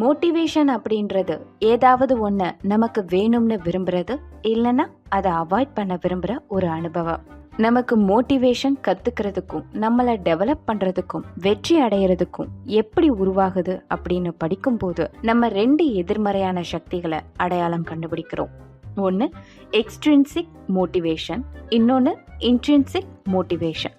Motivation அப்படின்றது ஏதாவது ஒன்று நமக்கு வேணும்னு விரும்புறது இல்லைன்னா அதை அவாய்ட் பண்ண விரும்புகிற ஒரு அனுபவம். நமக்கு மோட்டிவேஷன் கத்துக்கிறதுக்கும் நம்மளை டெவலப் பண்றதுக்கும் வெற்றி அடையிறதுக்கும் எப்படி உருவாகுது அப்படின்னு படிக்கும்போது நம்ம ரெண்டு எதிர்மறையான சக்திகளை அடையாளம் கண்டுபிடிக்கிறோம். ஒன்று எக்ஸ்ட்ரின்சிக் மோட்டிவேஷன் இன்னொன்று இன்ட்ரின்சிக் மோட்டிவேஷன்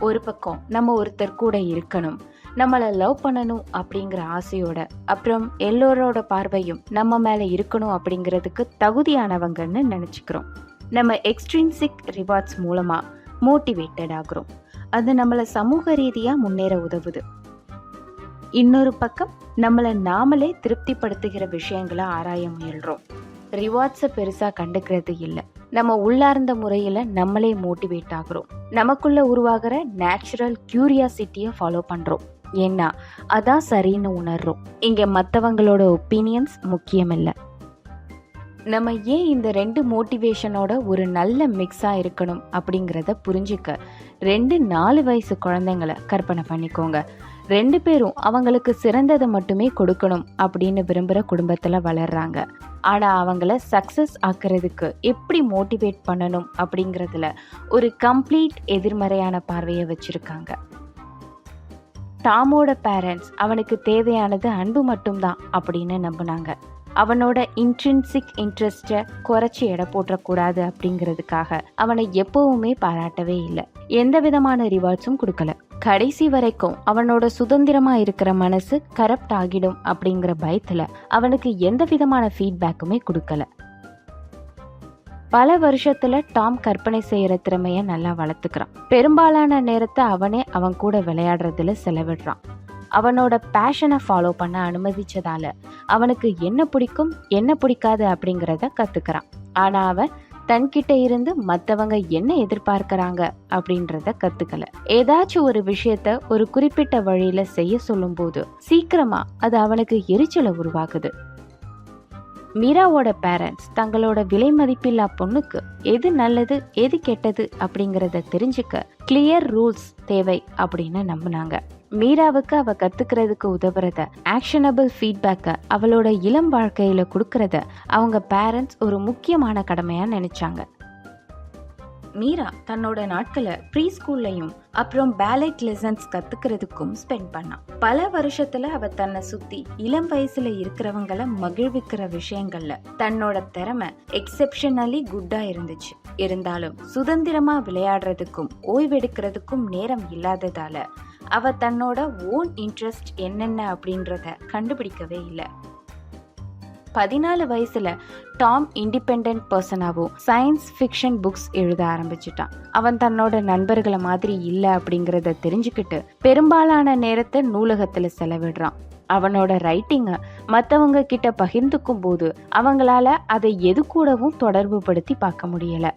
ஒரு பக்கம் நம்ம ஒருத்தர் கூட இருக்கணும். நம்மளை லவ் பண்ணணும் அப்படிங்கிற ஆசையோட அப்புறம் எல்லோரோட பார்வையும் நம்ம மேலே இருக்கணும் அப்படிங்கிறதுக்கு தகுதியானவங்கன்னு நினச்சிக்கிறோம். நம்ம எக்ஸ்ட்ரின்சிக் ரிவார்ட்ஸ் மூலமாக மோட்டிவேட்டட் ஆகுறோம். அது நம்மளை சமூக ரீதியாக முன்னேற உதவுது. இன்னொரு பக்கம் நம்மளை நாமளே திருப்திப்படுத்துகிற விஷயங்களை ஆராய முயல்றோம். ரிவார்ட்ஸை பெருசாக கண்டுக்கிறது இல்லை. நம்ம உள்ளார்ந்த முறையில் நம்மளே மோட்டிவேட் ஆகுறோம். நமக்குள்ள உருவாகிற நேச்சுரல் கியூரியாசிட்டியை ஃபாலோ பண்ணுறோம் ஏன்னா அதான் சரின்னு உணர்றோம். இங்கே மற்றவங்களோட ஒப்பீனியன்ஸ் முக்கியமில்லை. நம்ம ஏன் இந்த ரெண்டு மோட்டிவேஷனோட ஒரு நல்ல மிக்ஸாக இருக்கணும் அப்படிங்கிறத புரிஞ்சுக்க ரெண்டு நாலு வயசு குழந்தைங்கள கற்பனை பண்ணிக்கோங்க. ரெண்டு பேரும் அவங்களுக்கு சிறந்ததை மட்டுமே கொடுக்கணும் அப்படின்னு விரும்புகிற குடும்பத்தில் வளர்கிறாங்க ஆனால் அவங்கள சக்ஸஸ் ஆக்கிறதுக்கு எப்படி மோட்டிவேட் பண்ணணும் அப்படிங்கிறதுல ஒரு கம்ப்ளீட் எதிர்மறையான பார்வையை வச்சுருக்காங்க. டாமோட பேரண்ட்ஸ் அவனுக்கு தேவையானது அன்பு மட்டும்தான் அப்படின்னு நம்பினாங்க. அவனோட இன்ட்ரின்சிக் இன்ட்ரெஸ்ட்டை குறைச்சி எடை போட்டக்கூடாது அப்படிங்கிறதுக்காக அவனை எப்பவுமே பாராட்டவே இல்லை. எந்த விதமான ரிவார்ட்ஸும் கொடுக்கல. கடைசி வரைக்கும் அவனோட சுதந்திரமா இருக்கிற மனசு கரப்ட் ஆகிடும் அப்படிங்கிற பயத்துல அவனுக்கு எந்த விதமான ஃபீட்பேக்குமே கொடுக்கல. பல வருஷத்துல டாம் கற்பனை செய்யற திறமைய நல்லா வளர்த்துக்கிறான். பெரும்பாலான நேரத்தை அவனே அவன் கூட விளையாடுறதுல செலவிடுறான். அவனோட பேஷனை ஃபாலோ பண்ண அனுமதிச்சதால அவனுக்கு என்ன பிடிக்கும் என்ன பிடிக்காது அப்படிங்கிறத கத்துக்கிறான். ஆனா அவன் தன்கிட்ட இருந்து மற்றவங்க என்ன எதிர்பார்க்கறாங்க அப்படின்றத கத்துக்கல. ஏதாச்சும் ஒரு விஷயத்த ஒரு குறிப்பிட்ட வழியில செய்ய சொல்லும்போது சீக்கிரமா அது அவனுக்கு எரிச்சலை உருவாக்குது. மீராவோட பேரண்ட்ஸ் தங்களோட விலை மதிப்பில்லா பொண்ணுக்கு எது நல்லது எது கெட்டது அப்படிங்கறத தெரிஞ்சுக்க கிளியர் ரூல்ஸ் தேவை அப்படின்னு நம்பினாங்க. மீராவுக்கு அவ கத்துக்கிறதுக்கு உதவுறத ஆக்ஷனபிள் ஃபீட்பேக்கை அவளோட இளம் வாழ்க்கையில கொடுக்கறத அவங்க பேரண்ட்ஸ் ஒரு முக்கியமான கடமையா நினைச்சாங்க. மீரா தன்னோட நாட்களை ப்ரீ ஸ்கூல்லையும் அப்புறம் பேலட் லெசன்ஸ் கத்துக்கிறதுக்கும் ஸ்பெண்ட் பண்ணான் பல வருஷத்துல அவ தன்னை சுத்தி இளம் வயசுல இருக்கிறவங்கள மகிழ்விக்கிற விஷயங்கள்ல தன்னோட திறமை எக்ஸெப்ஷனலி குட்டா இருந்துச்சு. இருந்தாலும் சுதந்திரமா விளையாடுறதுக்கும் ஓய்வெடுக்கிறதுக்கும் நேரம் இல்லாததால அவ தன்னோட ஓன் இன்ட்ரெஸ்ட் என்னென்ன அப்படின்றத கண்டுபிடிக்கவே இல்லை. பதினாலு வயசுல டாம் இண்டிபெண்ட் பர்சனாகவும் சயின்ஸ் ஃபிக்ஷன் புக்ஸ் எழுத ஆரம்பிச்சிட்டான். அவன் தன்னோட நண்பர்களை மாதிரி இல்லை அப்படிங்கிறத தெரிஞ்சுக்கிட்டு பெரும்பாலான நேரத்தை நூலகத்தில் செலவிடுறான். அவனோட ரைட்டிங்கை மற்றவங்க கிட்ட பகிர்ந்துக்கும் போது அவங்களால அதை எது கூடவும் தொடர்பு படுத்தி பார்க்க முடியலை.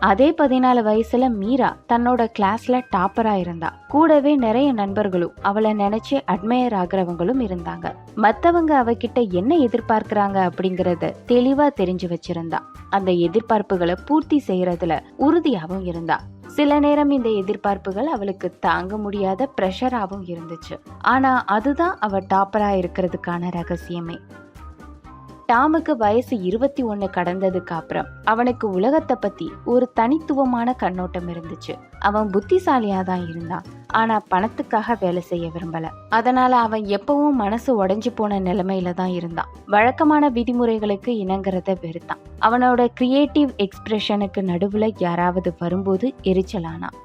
அதே பதினாலு வயசுல மீரா தன்னோட கிளாஸ்ல டாப்பரா இருந்தா. கூடவே நிறைய நண்பர்களும் அவளை நினைச்சு அட்மையர் ஆகிறவங்களும் இருந்தாங்க. மத்தவங்க அவகிட்ட என்ன எதிர்பார்க்கிறாங்க அப்படிங்கறத தெளிவா தெரிஞ்சு வச்சிருந்தா. அந்த எதிர்பார்ப்புகளை பூர்த்தி செய்யறதுல உறுதியாகவும் இருந்தா. சில நேரம் இந்த எதிர்பார்ப்புகள் அவளுக்கு தாங்க முடியாத ப்ரெஷராகவும் இருந்துச்சு. ஆனா அதுதான் அவ டாப்பரா இருக்கிறதுக்கான ரகசியமே. டாமுக்கு வயசு இருபத்தி ஒன்னு கடந்ததுக்கு அப்புறம் அவனுக்கு உலகத்தை பத்தி ஒரு தனித்துவமான கண்ணோட்டம் இருந்துச்சு. அவன் புத்திசாலியா தான் இருந்தான். ஆனா பணத்துக்காக வேலை செய்ய விரும்பல. அதனால அவன் எப்பவும் மனசு உடைஞ்சு போன நிலைமையில தான் இருந்தான். வழக்கமான விதிமுறைகளுக்கு இணங்குறத வெறுத்தான். அவனோட கிரியேட்டிவ் எக்ஸ்பிரஷனுக்கு நடுவுல யாராவது வரும்போது எரிச்சலானான்.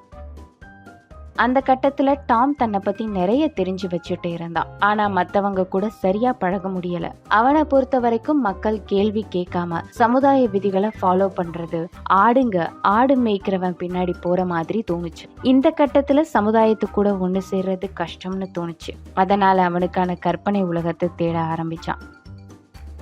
அந்த கட்டத்துல டாம் தன்னை பத்தி நிறைய தெரிஞ்சு வச்சுட்டு இருந்தான். ஆனா மத்தவங்க கூட சரியா பழக முடியல. அவனை பொறுத்த வரைக்கும் மக்கள் கேள்வி கேட்காம சமுதாய விதிகளை ஃபாலோ பண்றது ஆடுங்க ஆடு மேய்க்கிறவன் பின்னாடி போற மாதிரி தோணுச்சு. இந்த கட்டத்துல சமுதாயத்து கூட ஒண்ணு சேர்றது கஷ்டம்னு தோணுச்சு. அதனால அவனுக்கான கற்பனை உலகத்தை தேட ஆரம்பிச்சான்.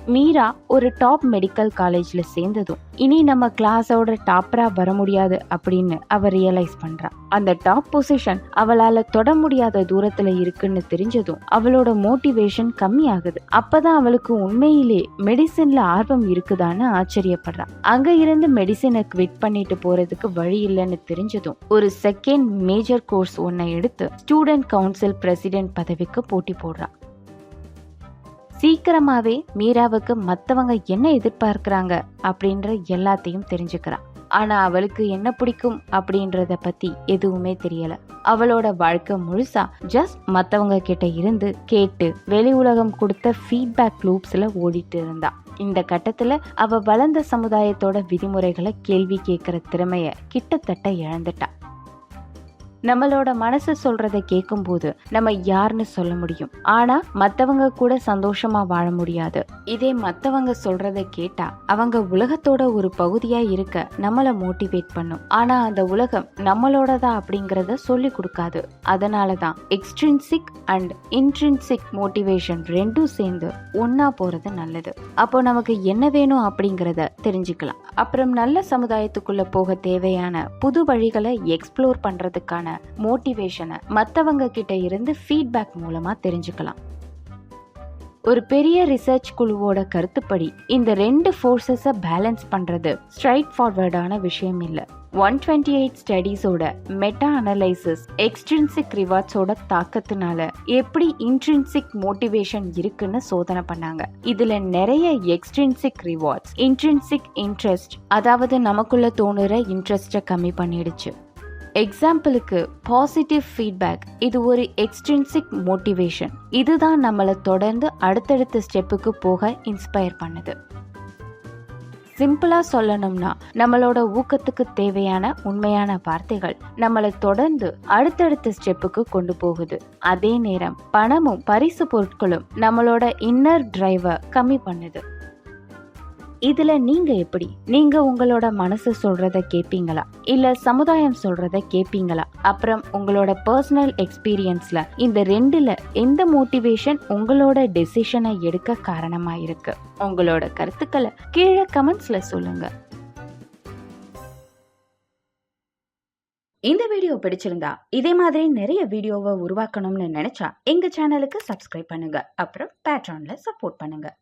மீரா ஒரு டாப் மெடிக்கல் காலேஜில் சேர்ந்ததும் இனி நம்ம கிளாஸோட டாப்பராக வர முடியாது அப்படின்னு அவள் ரியலைஸ் பண்ணுறா அந்த டாப் பொசிஷன் அவளால் தொட முடியாத தூரத்தில் இருக்குன்னு தெரிஞ்சதும் அவளோட மோட்டிவேஷன் கம்மியாகுது. அப்போதான் அவளுக்கு உண்மையிலே மெடிசனில் ஆர்வம் இருக்குதான்னு ஆச்சரியப்படுறா. அங்கே இருந்து மெடிசினை குவிட் பண்ணிட்டு போகிறதுக்கு வழி இல்லைன்னு தெரிஞ்சதும் ஒரு செகண்ட் மேஜர் கோர்ஸ் ஒன்றை எடுத்து ஸ்டூடெண்ட் கவுன்சில் பிரசிடென்ட் பதவிக்கு போட்டி போடுறா. சீக்கிரமாவே மீராவுக்கு மத்தவங்க என்ன எதிர்பார்க்கிறாங்க அப்படின்ற எல்லாத்தையும் தெரிஞ்சுக்கிறான். ஆனா அவளுக்கு என்ன பிடிக்கும் அப்படின்றத பத்தி எதுவுமே தெரியல. அவளோட வாழ்க்கை முழுசா ஜஸ்ட் மத்தவங்க கிட்ட இருந்து கேட்டு வெளி உலகம் கொடுத்த ஃபீட்பேக் லூப்ஸ்ல ஓடிட்டு இருந்தா. இந்த கட்டத்துல அவ வளர்ந்த சமுதாயத்தோட விதிமுறைகளை கேள்வி கேட்கிற திறமைய கிட்டத்தட்ட இழந்துட்டா. நம்மளோட மனசு சொல்றத கேட்கும்போது நம்ம யாருன்னு சொல்ல முடியும். ஆனா மத்தவங்க கூட சந்தோஷமா வாழ முடியாது. இதே மத்தவங்க சொல்றத கேட்டா அவங்க உலகத்தோட ஒரு பகுதியா இருக்க நம்மள மோட்டிவேட் பண்ணும். ஆனா அந்த உலகம் நம்மளோடதா அப்படிங்கறத சொல்லி கொடுக்காது. அதனாலதான் எக்ஸ்ட்ரின்சிக் அண்ட் இன்ட்ரின்சிக் மோட்டிவேஷன் ரெண்டும் சேர்ந்து ஒன்னா போறது நல்லது. அப்போ நமக்கு என்ன வேணும் அப்படிங்கறத தெரிஞ்சுக்கலாம். அப்புறம் நல்ல சமுதாயத்துக்குள்ள போக தேவையான புது வழிகளை எக்ஸ்ப்ளோர் பண்றதுக்கான மோட்டிவேஷனை மற்றவங்க கிட்ட இருந்து ஃபீட்பேக் மூலமாக தெரிஞ்சுக்கலாம். ஒரு பெரிய ரிசர்ச் குழுவோட கருத்துப்படி இந்த ரெண்டு ஃபோர்ஸஸை பேலன்ஸ் பண்ணுறது ஸ்ட்ரைட் ஃபார்வர்டான விஷயம் இல்லை. ஒன் டுவெண்ட்டி எயிட் ஸ்டடீஸோட மெட்டா அனலைசிஸ் எக்ஸ்ட்ரின்சிக் ரிவார்ட்ஸோட தாக்கத்தினால எப்படி இன்ட்ரின்சிக் மோட்டிவேஷன் இருக்குன்னு சோதனை பண்ணாங்க. இதுல நிறைய எக்ஸ்ட்ரின்சிக் ரிவார்ட்ஸ் இன்ட்ரின்சிக் இன்ட்ரெஸ்ட் அதாவது நமக்குள்ள தோணுற இன்ட்ரெஸ்ட்டை கம்மி பண்ணிடுச்சு. எக்ஸாம்பிளுக்கு பாசிட்டிவ் ஃபீட்பேக் இது ஒரு எக்ஸ்ட்ரின்சிக் மோட்டிவேஷன் இதுதான் நம்மளை தொடர்ந்து அடுத்தடுத்த ஸ்டெப்புக்கு போக இன்ஸ்பயர் பண்ணுது. சிம்பிளாக சொல்லணும்னா நம்மளோட ஊக்கத்துக்கு தேவையான உண்மையான வார்த்தைகள் நம்மளை தொடர்ந்து அடுத்தடுத்த ஸ்டெப்புக்கு கொண்டு போகுது. அதே நேரம் பணமும் பரிசு பொருட்களும் நம்மளோட இன்னர் டிரைவை கம்மி பண்ணுது. இதுல நீங்க எப்படி? நீங்க உங்களோட மனசு சொல்றத கேப்பீங்களா? இல்ல சமுதாயம் சொல்றத கேப்பீங்களா? அப்புறம் உங்களோட பர்சனல் எக்ஸ்பீரியன்ஸ்ல இந்த ரெண்டுல எந்த மோட்டிவேஷன் உங்களோட டெசிஷனை எடுக்க காரணமா இருக்கு? உங்களோட கருத்துக்களை கீழே கமெண்ட்ஸ்ல சொல்லுங்க. இந்த வீடியோ பிடிச்சிருந்தா இதே மாதிரி நிறைய வீடியோவை உருவாக்கணும்னு நினைச்சா எங்க சேனலுக்கு சப்ஸ்கிரைப் பண்ணுங்க. அப்புறம் பேட்ரான்ல சப்போர்ட் பண்ணுங்க.